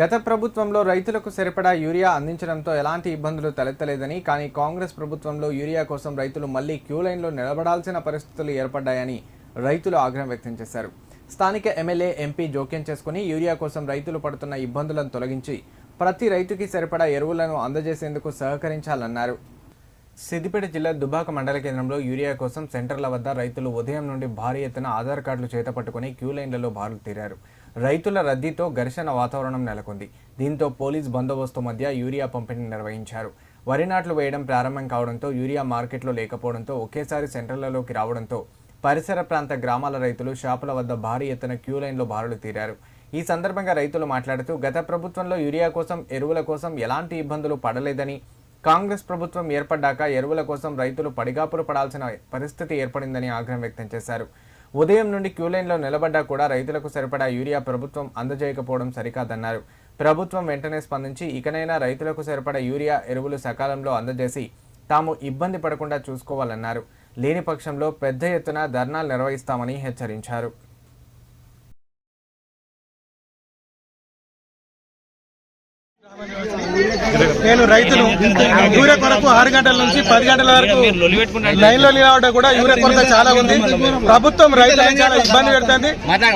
గత ప్రభుత్వంలో రైతులకు సరిపడా యూరియా అందించడంతో ఎలాంటి ఇబ్బందులు తలెత్తలేదని కానీ కాంగ్రెస్ ప్రభుత్వంలో యూరియా కోసం రైతులు మళ్ళీ క్యూ లైన్లో నిలబడాల్సిన పరిస్థితులు ఏర్పడ్డాయని రైతులు ఆగ్రహం వ్యక్తం చేశారు. స్థానిక ఎమ్మెల్యే ఎంపీ జోక్యం చేసుకుని యూరియా కోసం రైతులు పడుతున్న ఇబ్బందులను తొలగించి ప్రతి రైతుకి సరిపడా ఎరువులను అందజేసేందుకు సహకరించాలన్నారు. సిద్దిపేట జిల్లా దుబాక మండల కేంద్రంలో యూరియా కోసం సెంటర్ల వద్ద రైతులు ఉదయం నుండి భారీ ఎత్తున ఆధార్ కార్డులు చేతపట్టుకుని క్యూ లైన్లలో బారులు తీరారు. రైతుల రద్దీతో ఘర్షణ వాతావరణం నెలకొంది. దీంతో పోలీస్ బందోబస్తు మధ్య యూరియా పంపిణీ నిర్వహించారు. వరి నాట్లు వేయడం ప్రారంభం కావడంతో యూరియా మార్కెట్లో లేకపోవడంతో ఒకేసారి సెంటర్లలోకి రావడంతో పరిసర ప్రాంత గ్రామాల రైతులు షాపుల వద్ద భారీ ఎత్తున క్యూ లైన్లో బారులు తీరారు. ఈ సందర్భంగా రైతులు మాట్లాడుతూ గత ప్రభుత్వంలో యూరియా కోసం ఎరువుల కోసం ఎలాంటి ఇబ్బందులు పడలేదని కాంగ్రెస్ ప్రభుత్వం ఏర్పడ్డాక ఎరువుల కోసం రైతులు పడిగాపులు పడాల్సిన పరిస్థితి ఏర్పడిందని ఆగ్రహం వ్యక్తం చేశారు. ఉదయం నుండి క్యూ లైన్లో నిలబడ్డా కూడా రైతులకు సరిపడా యూరియా ప్రభుత్వం అందజేయకపోవడం సరికాదన్నారు. ప్రభుత్వం వెంటనే స్పందించి ఇకనైనా రైతులకు సరిపడా యూరియా ఎరువులు సకాలంలో అందజేసి తాము ఇబ్బంది పడకుండా చూసుకోవాలన్నారు. లేని పక్షంలో పెద్ద ఎత్తున ధర్నాలు నిర్వహిస్తామని హెచ్చరించారు. నేను రైతును యూరియా కొరకు ఆరు గంటల నుంచి పది గంటల వరకు లైన్లో నిలబడ్డా కూడా యూరియా కొరత చాలా ఉంది. ప్రభుత్వం రైతులను చాలా ఇబ్బంది పెడుతుంది.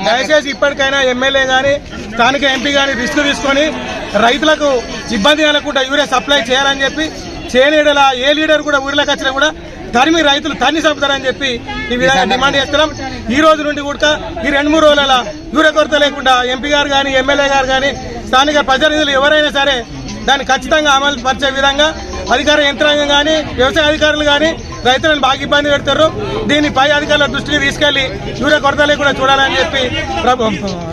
దయచేసి ఇప్పటికైనా ఎమ్మెల్యే గాని స్థానిక ఎంపీ గాని రిస్క్ తీసుకొని రైతులకు ఇబ్బంది కలగకుండా యూరియా సప్లై చేయాలని చెప్పి చేయనీడల ఏ లీడర్ కూడా ఊరిలోకి వచ్చినా కూడా తరిమి రైతులు తన్ని చంపుతారని చెప్పి ఈ విధంగా డిమాండ్ చేస్తున్నాం. ఈ రోజు నుండి కూడా ఈ రెండు మూడు రోజుల యూరియా కొరత లేకుండా ఎంపీ గారు కానీ ఎమ్మెల్యే గారు కానీ స్థానిక ప్రజానిధులు ఎవరైనా సరే దాన్ని ఖచ్చితంగా అమలు పరిచే విధంగా అధికార యంత్రాంగం కానీ వ్యవసాయ అధికారులు కానీ రైతులను బాగా ఇబ్బంది పెడతారు. దీన్ని పై అధికారుల దృష్టికి తీసుకెళ్ళి యూరియా కొరత లేకుండా చూడాలని చెప్పి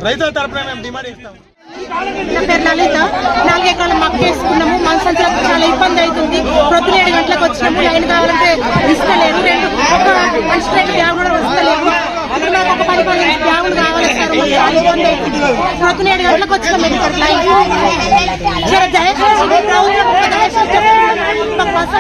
రైతుల తరపున మేము డిమాండ్ ఇస్తాం నా పేరు లలిత. నాలుగు ఎకరాలు మాకు చేసుకున్నాము మన సంచులకు చాలా ఇబ్బంది అవుతుంది. ప్రొద్దున ఏడు గంటలకు వచ్చినాము. లైన్ కావాలంటే ఇస్తలేరు రెండు ఒక మనిషి రెండు కూడా వస్తలేవు కావాలి సార్ మాకు చాలా ఇబ్బంది అవుతుంది ప్రొద్దున ఏడు గంటలకు వచ్చినాము ఇక్కడ లైన్ జర దయచేసి ప్రభుత్వం దయచేసి చెప్తున్నాను. మాకు బస్సు